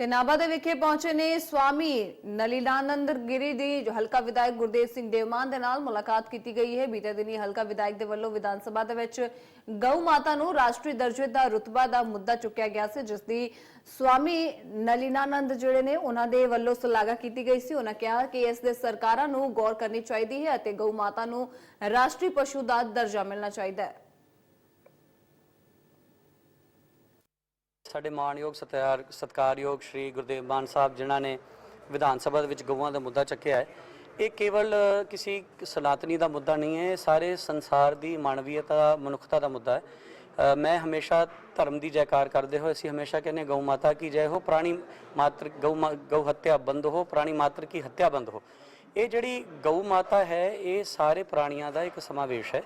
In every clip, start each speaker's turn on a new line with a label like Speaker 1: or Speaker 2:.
Speaker 1: ਤੇ ਨਾਭਾ ਦੇ ਵਿਖੇ ਪਹੁੰਚੇ ਨੇ ਸਵਾਮੀ ਨਲੀਲਾਨੰਦ ਗਿਰੀ ਦੀ, ਜੋ ਹਲਕਾ ਵਿਧਾਇਕ ਗੁਰਦੇਵ ਸਿੰਘ ਦੇਵਮਾਨ ਦੇ ਨਾਲ ਮੁਲਾਕਾਤ ਕੀਤੀ ਗਈ ਹੈ। ਬੀਤੇ ਦਿਨੀ ਹਲਕਾ ਵਿਧਾਇਕ ਦੇ ਵੱਲੋਂ ਵਿਧਾਨ ਸਭਾ ਦੇ ਵਿੱਚ ਗਊ ਮਾਤਾ ਨੂੰ ਰਾਸ਼ਟਰੀ ਦਰਜੇ ਦਾ ਰੁਤਬਾ ਦਾ ਮੁੱਦਾ ਚੁੱਕਿਆ ਗਿਆ ਸੀ, ਜਿਸ ਦੀ ਸਵਾਮੀ ਨਲੀਨਾਨੰਦ ਜਿਹੜੇ ਨੇ, ਉਹਨਾਂ ਦੇ ਵੱਲੋਂ ਸ਼ਲਾਘਾ ਕੀਤੀ ਗਈ ਸੀ। ਉਹਨਾਂ ਕਿਹਾ ਕਿ ਇਸ ਦੇ ਸਰਕਾਰਾਂ ਨੂੰ ਗੌਰ ਕਰਨੀ ਚਾਹੀਦੀ ਹੈ ਅਤੇ ਗਊ ਮਾਤਾ ਨੂੰ ਰਾਸ਼ਟਰੀ ਪਸ਼ੂ ਦਾ ਦਰਜਾ ਮਿਲਣਾ ਚਾਹੀਦਾ ਹੈ।
Speaker 2: ਸਾਡੇ ਮਾਣਯੋਗ ਸਤਿਕਾਰ ਸਤਿਕਾਰਯੋਗ ਸ਼੍ਰੀ ਗੁਰਦੇਵ ਮਾਨ ਸਾਹਿਬ, ਜਿਨ੍ਹਾਂ ਨੇ ਵਿਧਾਨ ਸਭਾ ਦੇ ਵਿੱਚ ਗਊਆਂ ਦਾ ਮੁੱਦਾ ਚੱਕਿਆ ਹੈ, ਇਹ ਕੇਵਲ ਕਿਸੇ ਸਨਾਤਨੀ ਦਾ ਮੁੱਦਾ ਨਹੀਂ ਹੈ, ਇਹ ਸਾਰੇ ਸੰਸਾਰ ਦੀ ਮਾਨਵੀਅਤਾ, ਮਨੁੱਖਤਾ ਦਾ ਮੁੱਦਾ ਹੈ। ਮੈਂ ਹਮੇਸ਼ਾ ਧਰਮ ਦੀ ਜੈਕਾਰ ਕਰਦੇ ਹੋਏ ਅਸੀਂ ਹਮੇਸ਼ਾ ਕਹਿੰਦੇ ਗਊ ਮਾਤਾ ਕੀ ਜੈ ਹੋ, ਪ੍ਰਾਣੀ ਮਾਤਰ ਗਊ ਮਾ- ਗਊ ਹੱਤਿਆ ਬੰਦ ਹੋ, ਪ੍ਰਾਣੀ ਮਾਤਰ ਕੀ ਹੱਤਿਆ ਬੰਦ ਹੋ। ਇਹ ਜਿਹੜੀ ਗਊ ਮਾਤਾ ਹੈ, ਇਹ ਸਾਰੇ ਪ੍ਰਾਣੀਆਂ ਦਾ ਇੱਕ ਸਮਾਵੇਸ਼ ਹੈ।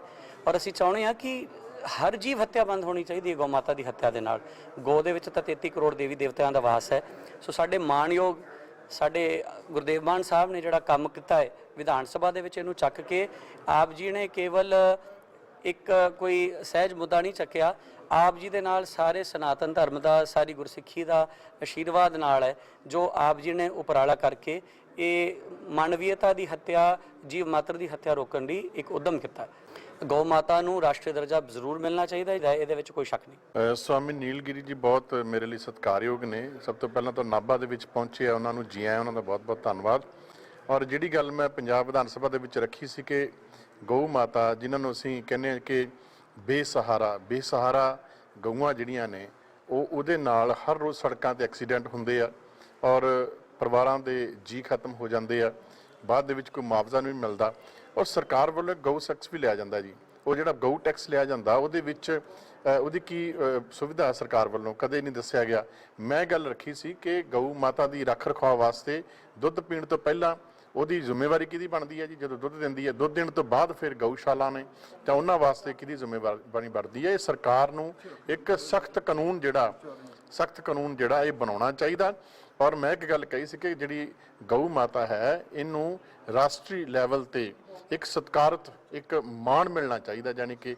Speaker 2: ਔਰ ਅਸੀਂ ਚਾਹੁੰਦੇ ਹਾਂ ਕਿ ਹਰ ਜੀਵ ਹੱਤਿਆ ਬੰਦ ਹੋਣੀ ਚਾਹੀਦੀ ਹੈ ਗਊ ਮਾਤਾ ਦੀ ਹੱਤਿਆ ਦੇ ਨਾਲ। ਗੋ ਦੇ ਵਿੱਚ ਤਾਂ 33 ਕਰੋੜ ਦੇਵੀ ਦੇਵਤਿਆਂ ਦਾ ਵਾਸ ਹੈ। ਸੋ ਸਾਡੇ ਮਾਣਯੋਗ, ਸਾਡੇ ਗੁਰਦੇਵ ਮਾਨ ਸਾਹਿਬ ਨੇ ਜਿਹੜਾ ਕੰਮ ਕੀਤਾ ਹੈ, ਵਿਧਾਨ ਸਭਾ ਦੇ ਵਿੱਚ ਇਹਨੂੰ ਚੱਕ ਕੇ ਆਪ ਜੀ ਨੇ ਕੇਵਲ ਇੱਕ ਕੋਈ ਸਹਿਜ ਮੁੱਦਾ ਨਹੀਂ ਚੱਕਿਆ। ਆਪ ਜੀ ਦੇ ਨਾਲ ਸਾਰੇ ਸਨਾਤਨ ਧਰਮ ਦਾ, ਸਾਰੀ ਗੁਰਸਿੱਖੀ ਦਾ ਆਸ਼ੀਰਵਾਦ ਨਾਲ ਹੈ, ਜੋ ਆਪ ਜੀ ਨੇ ਉਪਰਾਲਾ ਕਰਕੇ ਇਹ ਮਾਨਵੀਅਤਾ ਦੀ ਹੱਤਿਆ, ਜੀਵ ਮਾਤਰ ਦੀ ਹੱਤਿਆ ਰੋਕਣ ਲਈ ਇੱਕ ਉਦਮ ਕੀਤਾ। ਗਊ ਮਾਤਾ ਨੂੰ ਰਾਸ਼ਟਰੀ ਦਰਜਾ ਜ਼ਰੂਰ ਮਿਲਣਾ ਚਾਹੀਦਾ ਹੈ, ਇਹਦੇ ਵਿੱਚ ਕੋਈ ਸ਼ੱਕ ਨਹੀਂ।
Speaker 3: ਸਵਾਮੀ ਨੀਲਗਿਰੀ ਜੀ ਬਹੁਤ ਮੇਰੇ ਲਈ ਸਤਿਕਾਰਯੋਗ ਨੇ। ਸਭ ਤੋਂ ਪਹਿਲਾਂ ਤਾਂ ਨਾਭਾ ਦੇ ਵਿੱਚ ਪਹੁੰਚੇ ਆ, ਉਹਨਾਂ ਨੂੰ ਜੀ ਆਇਆਂ, ਉਹਨਾਂ ਦਾ ਬਹੁਤ-ਬਹੁਤ ਧੰਨਵਾਦ। ਔਰ ਜਿਹੜੀ ਗੱਲ ਮੈਂ ਪੰਜਾਬ ਵਿਧਾਨ ਸਭਾ ਦੇ ਵਿੱਚ ਰੱਖੀ ਸੀ ਕਿ ਗਊ ਮਾਤਾ ਜਿਨ੍ਹਾਂ ਨੂੰ ਅਸੀਂ ਕਹਿੰਦੇ ਹਾਂ ਕਿ ਬੇਸਹਾਰਾ ਬੇਸਹਾਰਾ ਗਊਆਂ ਜਿਹੜੀਆਂ ਨੇ, ਉਹ ਉਹਦੇ ਨਾਲ ਹਰ ਰੋਜ਼ ਸੜਕਾਂ ਤੇ ਐਕਸੀਡੈਂਟ ਹੁੰਦੇ ਆ ਔਰ ਪਰਿਵਾਰਾਂ ਦੇ ਜੀ ਖਤਮ ਹੋ ਜਾਂਦੇ ਆ, ਬਾਅਦ ਦੇ ਵਿੱਚ ਕੋਈ ਮੁਆਵਜ਼ਾ ਨਹੀਂ ਮਿਲਦਾ ਔਰ ਸਰਕਾਰ ਵੱਲੋਂ ਗਊ ਸੈਕਸ ਵੀ ਲਿਆ ਜਾਂਦਾ ਜੀ। ਉਹ ਜਿਹੜਾ ਗਊ ਟੈਕਸ ਲਿਆ ਜਾਂਦਾ, ਉਹਦੇ ਵਿੱਚ ਉਹਦੀ ਕੀ ਸੁਵਿਧਾ ਸਰਕਾਰ ਵੱਲੋਂ? ਕਦੇ ਨਹੀਂ ਦੱਸਿਆ ਗਿਆ। ਮੈਂ ਗੱਲ ਰੱਖੀ ਸੀ ਕਿ ਗਊ ਮਾਤਾ ਦੀ ਰੱਖ ਰਖਾਅ ਵਾਸਤੇ ਦੁੱਧ ਪੀਣ ਤੋਂ ਪਹਿਲਾਂ ਉਹਦੀ ਜ਼ਿੰਮੇਵਾਰੀ ਕਿਹਦੀ ਬਣਦੀ ਹੈ ਜੀ? ਜਦੋਂ ਦੁੱਧ ਦਿੰਦੀ ਹੈ, ਦੁੱਧ ਦੇਣ ਤੋਂ ਬਾਅਦ ਫਿਰ ਗਊਸ਼ਾਲਾ ਨੇ, ਤਾਂ ਉਹਨਾਂ ਵਾਸਤੇ ਕਿਹਦੀ ਜ਼ਿੰਮੇਵਾਰੀ ਬਣਦੀ ਹੈ? ਇਹ ਸਰਕਾਰ ਨੂੰ ਇੱਕ ਸਖਤ ਕਾਨੂੰਨ ਜਿਹੜਾ, ਸਖਤ ਕਾਨੂੰਨ ਜਿਹੜਾ ਇਹ ਬਣਾਉਣਾ ਚਾਹੀਦਾ। ਔਰ ਮੈਂ ਇੱਕ ਗੱਲ ਕਹੀ ਸੀ ਕਿ ਜਿਹੜੀ ਗਊ ਮਾਤਾ ਹੈ, ਇਹਨੂੰ ਰਾਸ਼ਟਰੀ ਲੈਵਲ ਤੇ ਇੱਕ ਸਤਿਕਾਰਤ, ਇੱਕ ਮਾਣ ਮਿਲਣਾ ਚਾਹੀਦਾ, ਯਾਨੀ ਕਿ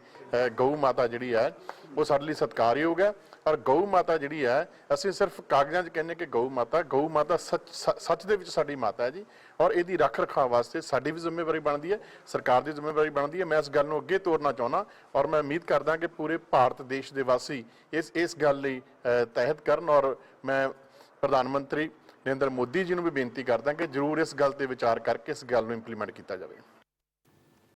Speaker 3: ਗਊ ਮਾਤਾ ਜਿਹੜੀ ਹੈ, ਉਹ ਸਾਡੇ ਲਈ ਸਤਿਕਾਰਯੋਗ ਹੈ। ਔਰ ਗਊ ਮਾਤਾ ਜਿਹੜੀ ਹੈ, ਅਸੀਂ ਸਿਰਫ ਕਾਗਜ਼ਾਂ 'ਚ ਕਹਿੰਦੇ ਕਿ ਗਊ ਮਾਤਾ ਗਊ ਮਾਤਾ ਸੱਚ ਸ- ਸੱਚ ਦੇ ਵਿੱਚ ਸਾਡੀ ਮਾਤਾ ਹੈ ਜੀ। ਔਰ ਇਹਦੀ ਰੱਖ ਰਖਾਵ ਵਾਸਤੇ ਸਾਡੀ ਵੀ ਜ਼ਿੰਮੇਵਾਰੀ ਬਣਦੀ ਹੈ, ਸਰਕਾਰ ਦੀ ਜ਼ਿੰਮੇਵਾਰੀ ਬਣਦੀ ਹੈ। ਮੈਂ ਇਸ ਗੱਲ ਨੂੰ ਅੱਗੇ ਤੋਰਨਾ ਚਾਹੁੰਦਾ ਔਰ ਮੈਂ ਉਮੀਦ ਕਰਦਾ ਕਿ ਪੂਰੇ ਭਾਰਤ ਦੇਸ਼ ਦੇ ਵਾਸੀ ਇਸ ਇਸ ਗੱਲ ਲਈ ਤਹਿਤ ਕਰਨ ਔਰ ਮੈਂ ਪ੍ਰਧਾਨ ਮੰਤਰੀ ਨਰਿੰਦਰ ਮੋਦੀ ਜੀ ਨੂੰ ਵੀ ਬੇਨਤੀ ਕਰਦਾ ਕਿ ਜਰੂਰ ਇਸ ਗੱਲ ਤੇ ਵਿਚਾਰ ਕਰਕੇ ਇਸ ਗੱਲ ਨੂੰ ਇੰਪਲੀਮੈਂਟ ਕੀਤਾ ਜਾਵੇ।